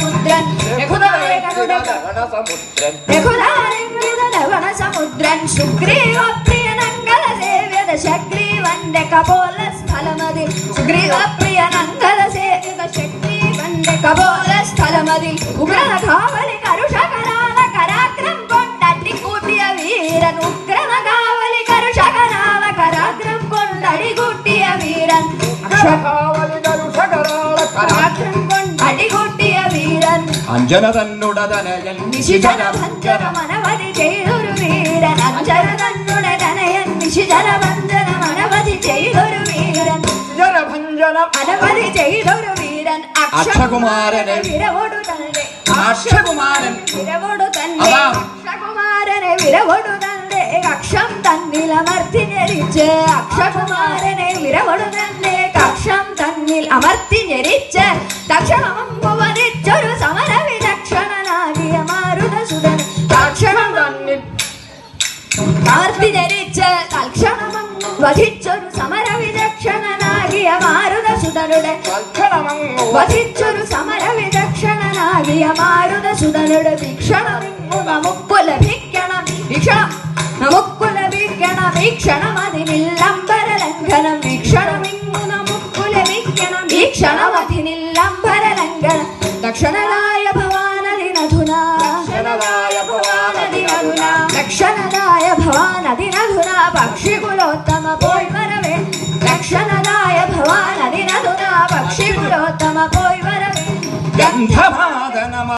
సముద్రన్ రఘుదారణ సముద్రన్ సుగ్రీవ ప్రియనంగల సేవ్యద శక్రీవండక పోల స్థలమది సుగ్రీవ ప్రియనంగల సేవ్యద శక్రీవండక పోల స్థలమది ఉగ్రన కావలి కరుష కరాల కరాగ్రం కొండ త్రికూటియ వీరన్ ఉగ్రన కావలి కరుష కరాగ్రం కొండ అడిగుట్టియ వీరన్ కావలి కరుష కరాగ్రం కొండ അഞ്ജന തന്നുടതനയൻ നിശിജന ഭഞ്ജനം മനവതി ചെയ്തൊരു വീരൻ. അഞ്ജന തന്നുടെ തനയൻ നിശിജന ഭഞ്ജനം മനവതി ചെയ്തൊരു വീരൻ. ജനഭഞ്ജനം അനവധി ചെയ്തൊരു വീരൻ. അക്ഷകുമാരനെ വിരവോടു തന്നെ. അക്ഷകുമാരൻ വിരവോടു തന്നെ. അക്ഷകുമാരനെ വിരവോടു തന്നെ. കക്ഷം തന്നിൽ അമർത്തി ഞെരിച്ച് അക്ഷകുമാരനെ വിരവോടു തന്നെ. കക്ഷം തന്നിൽ അമർത്തി ഞെരിച്ച് വധിച്ചൊരു സമര വിചക്ഷണനാകിയ മാരുതസുതൻ തൽക്ഷണം തന്നിൽ ആർത്തി ധരിച്ച് തൽക്ഷണം വധിച്ചൊരു സമര വിചക്ഷണനാകിയ മാരുതസുതനുടെ വധിച്ചൊരു സമര വിചക്ഷണനാകിയ മാരുതസുതനുടെ വീക്ഷണം നമുക്ക് ലഭിക്കണം വീക്ഷണം. നമുക്ക് ലഭിക്കണം വീക്ഷണം. അതിനില്ലംബര ലംഘനം വീക്ഷണമിങ്ങു നമുക്ക് ലഭിക്കണം വീക്ഷണം അതിനില്ലംബര ലംഘനം ദക്ഷണരായ రక్షణదాయ భవానదిన పక్షి కులోత్తమ పోయి వరవే రక్షణదాయ భవానదిన పక్షి కులోత్తమ పోయి వరవే గంధమాదనమ